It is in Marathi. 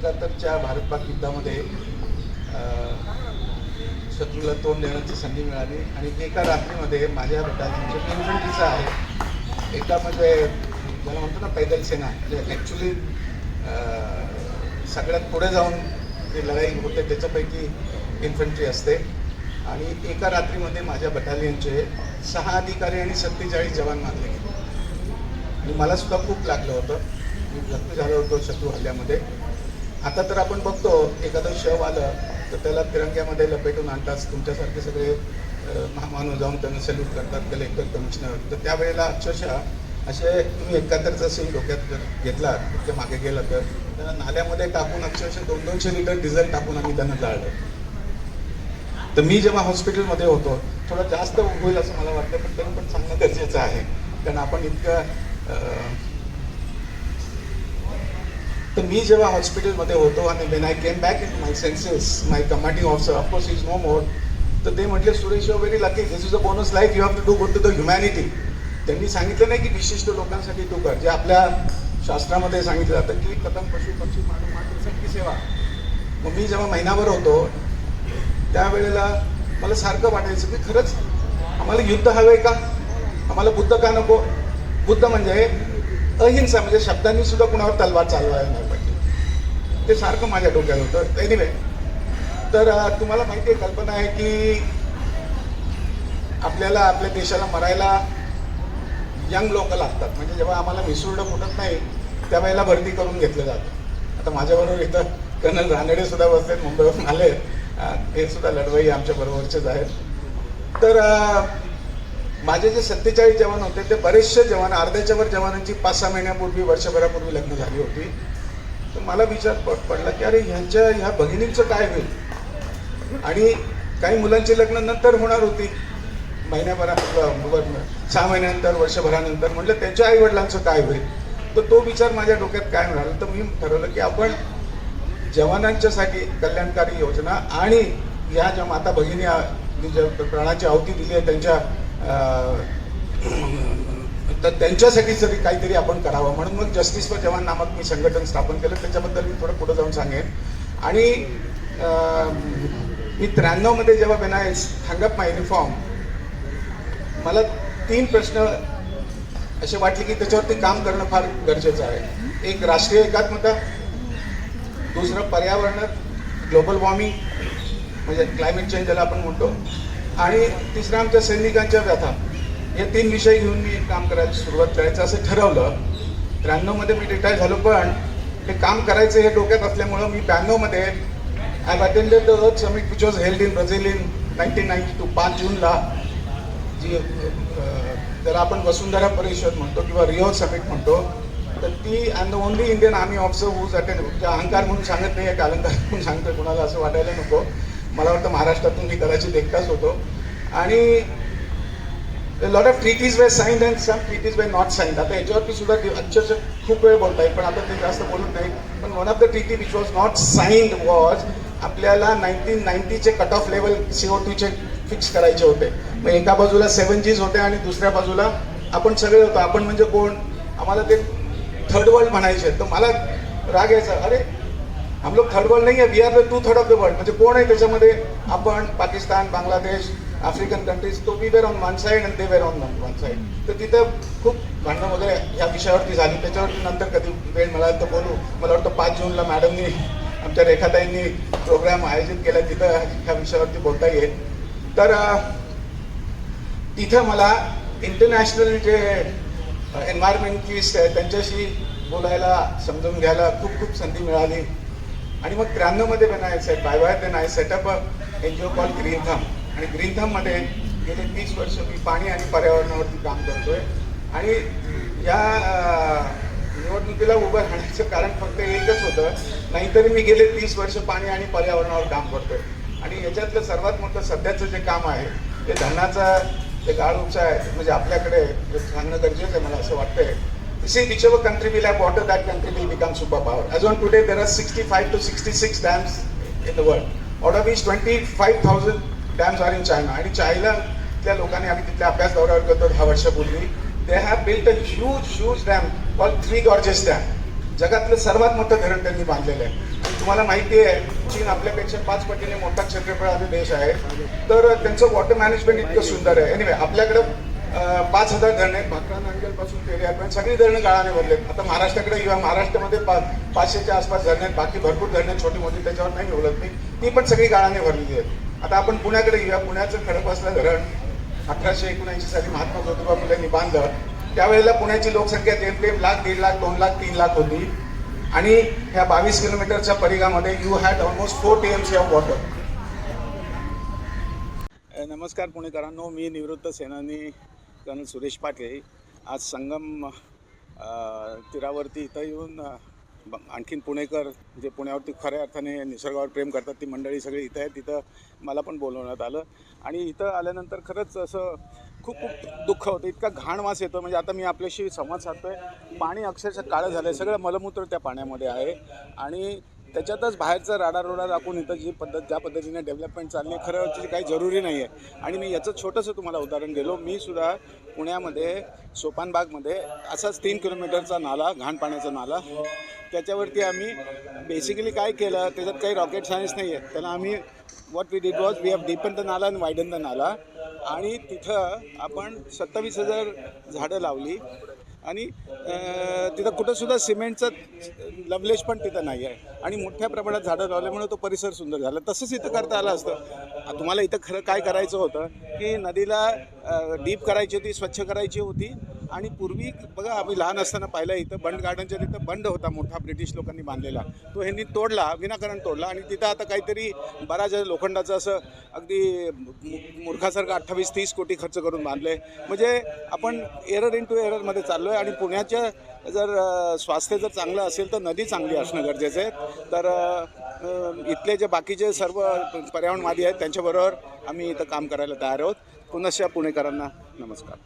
एकाहत्तरच्या भारत पाक युद्धामध्ये शत्रूला तोंड देण्याची संधी मिळाली आणि एका रात्रीमध्ये माझ्या बटालियनचे इन्फंट्रीचं आहे. एका म्हणजे ज्याला म्हणतो ना पैदल सेना म्हणजे ॲक्च्युली सगळ्यात पुढे जाऊन जी लढाई होते त्याच्यापैकी इन्फंट्री असते. आणि एका रात्रीमध्ये माझ्या बटालियनचे सहा अधिकारी आणि सत्तेचाळीस जवान मारले गेले. आणि मला सुद्धा खूप लागलं होतं. मी जखमी झालो होतो शत्रू हल्ल्यामध्ये. आता तर आपण बघतो एखादं शव आलं तर त्याला तिरंग्यामध्ये लपेटून आणतात तुमच्यासारखे सगळे महामानव जाऊन त्यांना सल्यूट करतात कलेक्टर कमिशनर तर त्यावेळेला अक्षरशः असे तुम्ही एकाहत्तरचा सीन डोक्यात जर घेतला ते मागे गेला तर त्यांना नाल्यामध्ये टाकून अक्षरशः दोन दोनशे लिटर डिझेल टाकून आम्ही त्यांना जाळलं. तर मी जेव्हा हॉस्पिटलमध्ये होतो थोडं जास्त होईल असं मला वाटतं पण तरी पण सांगणं गरजेचं आहे. कारण आपण इतकं तर मी जेव्हा हॉस्पिटलमध्ये होतो आणि when I came back in my senses my commanding officer of course is no more तर ते म्हटले Suresh you very lucky this is a bonus life you have to do good to the humanity त्यांनी सांगितलं नाही की विशिष्ट लोकांसाठी तू कर. जे आपल्या शास्त्रामध्ये सांगितलं जातं की कदम पशु पक्षी मानव मातृसाठी सेवा. मग मी जेव्हा महिनाभर होतो त्यावेळेला मला सारखं वाटायचं की खरंच आम्हाला युद्ध हवंय का? आम्हाला बुद्ध का नको? बुद्ध म्हणजे अहिंसा म्हणजे शब्दांनी सुद्धा कुणावर तलवार चालवायला नाही पाहिजे. ते सारखं माझ्या डोक्यात होतं. एनिवे तर तुम्हाला माहिती आहे कल्पना आहे की आपल्याला आपल्या देशाला मरायला यंग लोक लागतात. म्हणजे जेव्हा आम्हाला मिसुरडं फुटत नाही त्यावेळेला भरती करून घेतलं जातं. आता माझ्याबरोबर इथं कर्नल रानडे सुद्धा बसलेत मुंबईवरून आले हे सुद्धा लढवई आमच्या बरोबरचेच आहेत. तर माझे जे सत्तेचाळीस जवान होते ते बरेचसे जवान अर्ध्याच्या वर जवानांची पाच सहा महिन्यापूर्वी वर्षभरापूर्वी लग्न झाली होती. तर मला विचार प- पडला की अरे ह्यांच्या ह्या भगिनींचं काय होईल? आणि काही मुलांची लग्न नंतर होणार होती. महिन्याभरा सहा महिन्यानंतर वर्षभरानंतर म्हटलं त्यांच्या आईवडिलांचं काय होईल? तर तो विचार माझ्या डोक्यात काय म्हणाला तर मी ठरवलं की आपण जवानांच्यासाठी कल्याणकारी योजना आणि ह्या ज्या माता भगिनी ज्या प्राणाची आहुती दिली आहे त्यांच्या तर त्यांच्यासाठी तरी काहीतरी आपण करावं. म्हणून मग जस्टिस फॉर जवान नामक मी संघटन स्थापन केलं. त्याच्याबद्दल मी थोडं पुढे जाऊन सांगेन. आणि मी त्र्याण्णवमध्ये जेव्हा बेनाय अप माय युनिफॉर्म मला तीन प्रश्न असे वाटले की त्याच्यावरती काम करणं फार गरजेचं आहे. एक राष्ट्रीय एकात्मता दुसरं पर्यावरण ग्लोबल वॉर्मिंग म्हणजे क्लायमेट चेंज ज्याला आपण म्हणतो. आणि तिसरं आमच्या सैनिकांच्या व्यथा. हे तीन विषय घेऊन मी काम करायला सुरुवात करायचं असं ठरवलं. त्र्याण्णवमध्ये मी रिटायर झालो पण हे काम करायचं हे डोक्यात असल्यामुळं मी ब्याण्णवमध्ये I attended the earth summit which was held in Brazil in nineteen ninety two पाच जूनला. जी अं, आपण वसुंधरा परिषद म्हणतो किंवा रिओ समिट म्हणतो तर ती and the only Indian army officer whose attend अहंकार म्हणून सांगत नाही एक अलंकार म्हणून सांगतो कुणाला असं वाटायला नको. मला वाटतं महाराष्ट्रातून मी कदाचित एकटाच होतो. आणि lot of treaties were signed and some treaties were not signed आता याच्यावरती सुद्धा अक्षरशः खूप वेळ बोलता येईल पण आता ते जास्त बोलत नाही. पण one of the treaty which was not signed was आपल्याला नाईन्टीन नाईन्टीचे कट ऑफ लेवल सीओ टूचे फिक्स करायचे होते. मग एका बाजूला सेवन जीज होते आणि दुसऱ्या बाजूला आपण सगळे होतो. आपण म्हणजे कोण? आम्हाला ते थर्ड वर्ल्ड म्हणायचे. तर मला राग यायचा अरे हम लोग थर्ड वर्ल्ड नहीं है we are the two third of the world म्हणजे कोण आहे त्याच्यामध्ये आपण पाकिस्तान बांगलादेश आफ्रिकन कंट्रीज तो we were on one side and they were on one side तर तिथं खूप भांडणं वगैरे या विषयावरती झाली त्याच्यावरती नंतर कधी वेळ मिळाला तर बोलू. मला वाटतं पाच जूनला मॅडमनी आमच्या रेखाताईंनी प्रोग्राम आयोजित केला तिथं ह्या विषयावरती बोलता येईल. तर तिथं मला इंटरनॅशनल जे एन्व्हायरमेंटलिस्ट आहे त्यांच्याशी बोलायला समजून घ्यायला खूप खूप संधी मिळाली. आणि मग त्र्याण्णवमध्ये when by by then I set up a N G O call green thumb आणि ग्रीन थममध्ये गेले तीस वर्ष मी पाणी आणि पर्यावरणावरती काम करतोय. आणि या निवडणुकीला उभं राहण्याचं कारण फक्त एकच होतं. नाहीतरी मी गेले तीस वर्ष पाणी आणि पर्यावरणावर काम करतोय. आणि याच्यातलं सर्वात मोठं सध्याचं जे काम आहे ते धरणाचा जे गाळ उपसा आहे म्हणजे आपल्याकडे सांगणं गरजेचं आहे मला असं वाटतंय See, whichever country will have water, that country will become superpower. As on today, there are 65 to 66 dams in the world. Out of which 25,000 dams are in China. आणि चायनातल्या लोकांनी आम्ही तिथल्या अभ्यास दौऱ्यावर करतो दहा वर्षापूर्वी they have built a huge huge dam all Three Gorges Dam जगातलं सर्वात मोठं धरण त्यांनी बांधलेलं आहे तुम्हाला माहिती आहे चीन आपल्यापेक्षा पाच पटीने मोठा क्षेत्रफळ देश आहे तर त्यांचं वॉटर मॅनेजमेंट इतकं सुंदर आहे एनिवे आपल्याकडं पाच हजार धरणं आहेत भाकरा नांगलपासून पण सगळी धरणं गाळाने भरले आता महाराष्ट्राकडे किंवा महाराष्ट्रामध्ये पा पाचशेच्या आसपास धरणं आहेत. बाकी भरपूर धरणं छोटी मोठी त्याच्यावर नाही बोलत मी. ती पण सगळी गाळाने भरलेली आहेत. आता आपण पुण्याकडे घेऊया पुण्याचं खडकवासला धरण अठराशे एकोणऐंशी साली महात्मा ज्योतिबा फुलेंनी बांधलं. त्यावेळेला पुण्याची लोकसंख्या जेमतेम लाख दीड लाख दोन लाख तीन लाख होती. आणि ह्या बावीस किलोमीटरच्या परिघामध्ये you had almost four T M C of water नमस्कार पुणेकरांनो. मी निवृत्त सेनानी कर्नल सुरेश पाटील आज संगम तीरावरती इथं येऊन ब- आणखीन पुणेकर जे पुण्यावरती खऱ्या अर्थाने निसर्गावर प्रेम करतात ती मंडळी सगळी इथं आहे तिथं मला पण बोलवण्यात आलं. आणि इथं आल्यानंतर खरंच असं खूप खूप दुःख होतं. इतका घाण वास येतो. म्हणजे आता मी आपल्याशी संवाद साधतोय. पाणी अक्षरशः काळं झालं आहे सगळं मलमूत्र त्या पाण्यामध्ये आहे. आणि त्याच्यातच बाहेरचं राडारोडा राखून इथं जी पद्धत ज्या पद्धतीने डेव्हलपमेंट चालली आहे खरं काही जरुरी नाही आहे आणि मी याचं छोटंसं तुम्हाला उदाहरण दिलो मी सुद्धा पुण्यामध्ये सोपानबागमध्ये असाच तीन किलोमीटरचा नाला घाण पाण्याचा नाला. त्याच्यावरती आम्ही बेसिकली काय केलं त्याच्यात काही रॉकेट सायन्स नाही आहे त्याला आम्ही what we did was we have deepen the nala आणि वायडन द नाला. आणि तिथं आपण सत्तावीस हजार झाडं लावली. आणि तिथं कुठंसुद्धा सिमेंटचं लवलेश पण तिथं नाही आहे. आणि मोठ्या प्रमाणात झाडं लावल्यामुळे तो परिसर सुंदर झाला. तसंच इथं करता आलं असतं. तुम्हाला इथं खरं काय करायचं होतं की नदीला डीप करायची होती स्वच्छ करायची होती आणि पूर्वी बघा आम्ही लहान असताना पाहिलं इथं बंड गार्डनच्या तिथं बंड होता मोठा ब्रिटिश लोकांनी बांधलेला. तो ह्यांनी तोडला विनाकारण तोडला आणि तिथं आता काहीतरी बराच लोखंडाचं असं अगदी मूर्खासारखं अठ्ठावीस तीस कोटी खर्च करून बांधले म्हणजे आपण एरर इन टू एररमध्ये चाललो आहे आणि पुण्याच्या जर स्वास्थ्य जर चांगलं असेल तर नदी चांगली असणं गरजेचं आहे. तर इथले जे बाकीचे सर्व पर्यावरणवादी आहेत त्यांच्याबरोबर आम्ही इथं काम करायला तयार आहोत. पुनश्च पुणेकरांना नमस्कार.